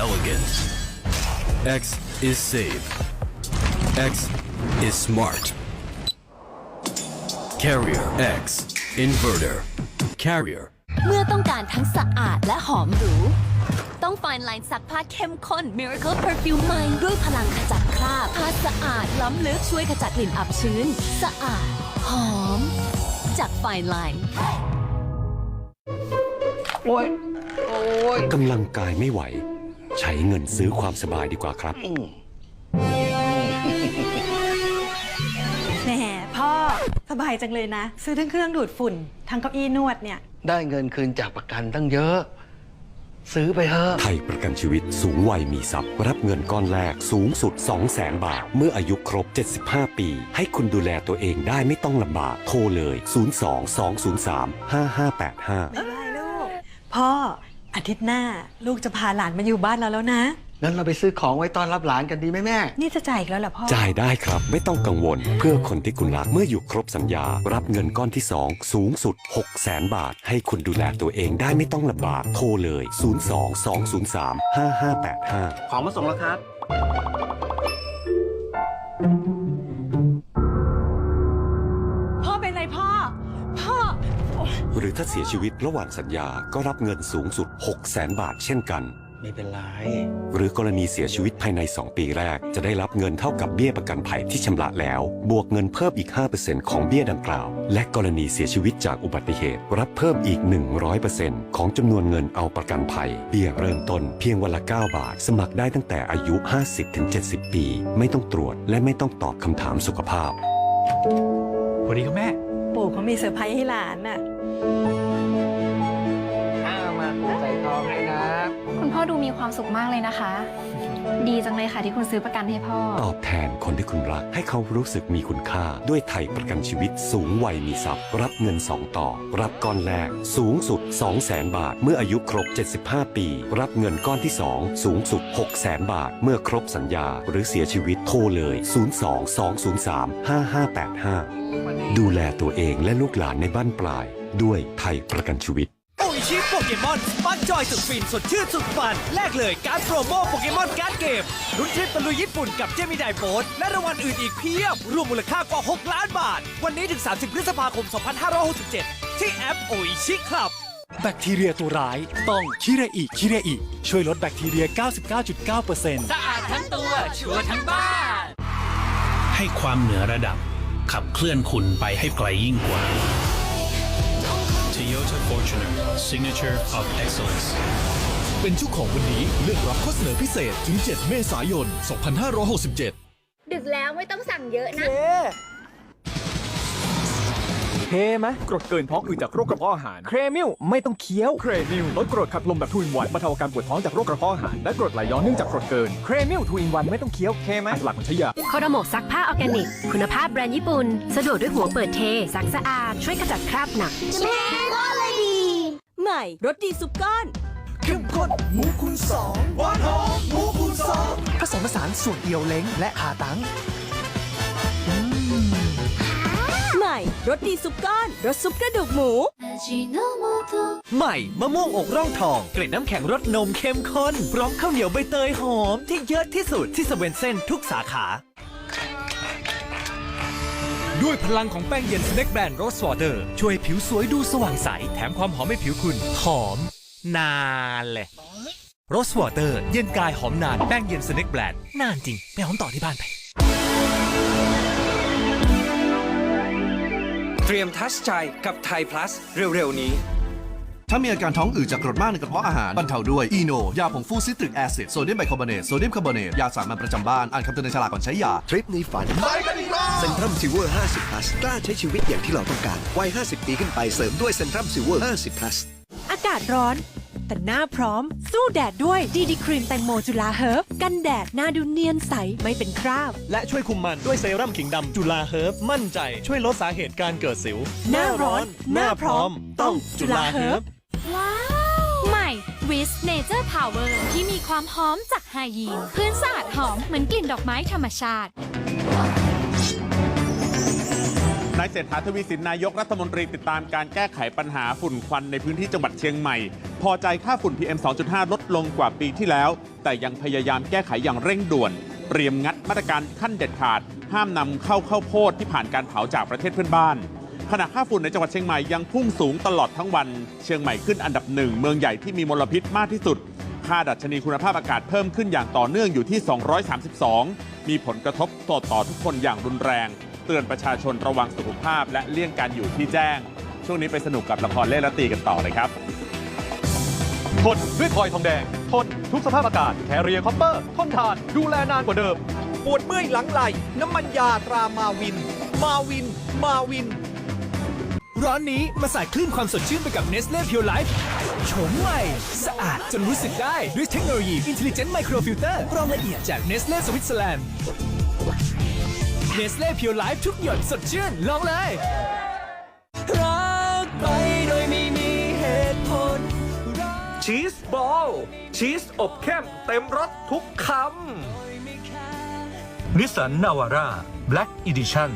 elegant. X is save. X is smart. Carrier X inverter. Carrier เมื่อต้องการทั้งสะอาดและหอมหรู ต้อง Fine Line ซักผ้าเข้มข้น Miracle Perfume ใหม่ด้วยพลังขจัดคราบผ้าสะอาดล้ำลึกช่วยขจัดกลิ่นอับชื้น สะอาด หอม จาก Fine Line โอ้ยโอ้ยกำลังกายไม่ไหว ใช้เงินซื้อความสบายดีกว่าครับ แหมพ่อสบายจังเลยนะ ซื้อทั้งเครื่องดูดฝุ่น ทั้งเก้าอี้นวดเนี่ย ได้เงินคืนจากประกันตั้งเยอะ ซื้อไปเถอะไทยประกันชีวิตสูงวัยมีทรัพย์ รับเงินก้อนแรกสูงสุด 2 0 0แสนบาท เมื่ออายุครบ 75 ปี ให้คุณดูแลตัวเองได้ไม่ต้องลำบาก โทรเลย 02 203 5585ไม่ได้ลูก พ่อ อาทิตย์หน้าลูกจะพาหลานมาอยู่บ้านเราแล้วนะ งั้นเราไปซื้อของไว้ต้อนรับหลานกันดีไหมแม่ นี่จะจ่ายอีกแล้วเหรอพ่อ จ่ายได้ครับไม่ต้องกังวล เพื่อคนที่คุณรักเมื่ออยู่ครบสัญญา รับเงินก้อนที่ 2 สูงสุด 6 0 0แสนบาท ให้คุณดูแลตัวเองได้ไม่ต้องลำบากโทรเลย 02 203 5585 ของมาส่งแล้วครับ รือถ้าเสียชีวิตระหว่างสัญญาก็รับเงินสูงสุด6 0 0แสนบาทเช่นกัน ไม่เป็นไร หรือกรณีเสียชีวิตภายใน 2 ปีแรก จะได้รับเงินเท่ากับเบี้ยประกันภัยที่ชำระแล้ว บวกเงินเพิ่มอีก 5%ของเบี้ยดังกล่าว และกรณีเสียชีวิตจากอุบัติเหตุ รับเพิ่มอีก 100%ของจำนวนเงินเอาประกันภัย เบี้ยเริ่มต้นเพียงวันละ 9 บาท สมัครได้ตั้งแต่อายุ 50-70 ปี ไม่ต้องตรวจและไม่ต้องตอบคำถามสุขภาพสวัสดีครับแม่ ปู่เขามีเซอร์ไพรส์ให้หลานน่ะ คุณพ่อดูมีความสุขมากเลยนะคะ ดีจังเลยค่ะที่คุณซื้อประกันให้พ่อ ตอบแทนคนที่คุณรักให้เขารู้สึกมีคุณค่า ด้วยไทยประกันชีวิตสูงวัยมีทรัพย์ รับเงิน 2 ต่อ รับก้อนแรก สูงสุด 2 0 0แสนบาท เมื่ออายุครบ 75 ปี รับเงินก้อนที่ 2 สูงสุด 6 0แสนบาท เมื่อครบสัญญา หรือเสียชีวิตโทรเลย 02 203 5585 ดูแลตัวเองและลูกหลานในบ้านปลาย ด้วยไทยประกันชีวิต โออิชิโปเกมอนสปักจอยสุดฟินสดชื่นสุดฟัน แลกเลยการดโปรโมโปเกมอนการ์ดเกมลุ้นทริปตะลุยญี่ปุ่นกับเจมิไดโบสและรางวัลอื่นอีกเพียบ รวมมูลค่ากว่า 6 ล้านบาท วันนี้ถึง 30 พฤษภาคม 2567 ที่แอปโออิชิคลับ แบคทีเรียตัวร้าย ต้องคิเรอิคิเรอิช่วยลดแบคทีเรีย 99.9%สะอาดทั้งตัวชัวร์ทั้งบ้าน ให้ความเหนือระดับ ขับเคลื่อนคุณไปให้ไกลยิ่งกว่า Toyota Fortuner Signature of Excellence เป็นเจ้าของวันนี้เลือกรับข้อเสนอพิเศษถึง 7 เมษายน 2567 ดึกแล้วไม่ต้องสั่งเยอะนะ เคไหมกรดเกินเพราะอืดจากโรคกระเพาะอาหาร เครมิลไม่ต้องเคี้ยว เครมิลลดกรดขับลมแบบทูอินวันบรรเทาอาการปวดท้องจากโรคกระเพาะอาหารและกรดไหลย้อนเนื่องจากกรดเกิน เครมิลทูอินวันไม่ต้องเคี้ยว เคไหมหลักของใช้ยาโคโดโมซักผ้าออร์แกนิก คุณภาพแบรนด์ญี่ปุ่น สะดวกด้วยหัวเปิดเท ซักสะอาด ช่วยขจัดคราบหนักใหม่รสดีซุปก้อน เข้มข้นหมูคูณสองหวานหอมหมูคูณสองผสมผสานสูตรเดียวเล้งและขาตัง ม่รสดีซุปก้อนรสซุปกระดูกหมู ใหม่มะม่วงอกร่องทอง เกล็ดน้ำแข็งรสนมเข้มข้นพร้อมข้าวเหนียวใบเตยหอมที่เยอะที่สุดที่สเวนเซ่นทุกสาขา ด้วยพลังของแป้งเย็นสเน็กแบรนด์โรสวอเตอร์ช่วยผิวสวยดูสว่างใส แถมความหอมให้ผิวคุณ หอม นานเลยโรสวอเตอร์ เย็นกายหอมนานแป้งเย็นสเน็กแบรนด์นานจริง ไปหอมต่อที่บ้านไป เตรียมทัชใจกับไทยพลัสเร็ว ๆ นี้ ถ้ามีอาการท้องอืดจากกรดมากในกระเพาะอาหารบรรเทาด้วย อีโน ยาผงฟูซิตริกแอซิดโซเดียมไบคาร์บอเนตโซเดียมคาร์บอเนตยาสามัญประจำบ้าน อ่านคำเตือนในฉลากก่อนใช้ยา ทริปในฝันไปกันอีกรอบเซนทรัมซิลเวอร์ 50 plus กล้าใช้ชีวิตอย่างที่เราต้องการวัย 50 ปีขึ้นไปเสริมด้วยเซนทรัมซิลเวอร์ 50 plus อากาศร้อน แต่หน้าพร้อม สู้แดดด้วยดีดีครีมแตงโมจุฬาเฮิร์บกันแดดหน้าดูเนียนใสไม่เป็นคราบ และช่วยคุมมันด้วยเซรั่มขิงดำจุฬาเฮิร์บมั่นใจช่วยลดสาเหตุการเกิดสิว หน้าร้อนหน้าพร้อม ต้องจุฬาเฮิร์บว้าว ใหม่ Wish Nature Power ที่มีความหอมจากไฮยีน พื้นสะอาดหอมเหมือนกลิ่นดอกไม้ธรรมชาติ นายเศรษฐาทวีสินนายกรัฐมนตรีติดตามการแก้ไขปัญหาฝุ่นควันในพื้นที่จังหวัดเชียงใหม่ พอใจค่าฝุ่น PM 2.5 ลดลงกว่าปีที่แล้ว แต่ยังพยายามแก้ไขอย่างเร่งด่วน เตรียมงัดมาตรการขั้นเด็ดขาด ห้ามนำเข้าข้าวโพดที่ผ่านการเผาจากประเทศเพื่อนบ้านขณะค่าฝุ่นในจังหวัดเชียงใหม่ยังพุ่งสูงตลอดทั้งวัน เชียงใหม่ขึ้นอันดับหนึ่งเมืองใหญ่ที่มีมลพิษมากที่สุด ค่าดัชนีคุณภาพอากาศเพิ่มขึ้นอย่างต่อเนื่องอยู่ที่ 232 มีผลกระทบต่อต่อทุกคนอย่างรุนแรง เตือนประชาชนระวังสุขภาพ และเลี่ยงการอยู่ที่แจ้ง ช่วงนี้ไปสนุกกับละครเล่นและตีกันต่อเลยครับ ทนด้วยคอยทองแดง ทนทุกสภาพอากาศแคเรียคอปเปอร์ทนทานดูแลนานกว่าเดิม ปวดเมื่อยหลังไหลน้ำมันยาตรามาวิน มาวิน มาวิน ร้อนนี้มาสายคลื่นความสดชื่นไปกับ Nestle Pure Life โฉมใหม่ สะอาดจนรู้สึกได้ด้วยเทคโนโลยี Intelligent Microfilter กรองละเอียดจาก Nestle Switzerland Nestle Pure Life ทุกหยดสดชื่น ลองเลย รักไปโดยไม่มีเหตุผลชีสบอล ชีสอบเข้มเต็มรสทุกคำ นิสสันนาวาร่า Black Edition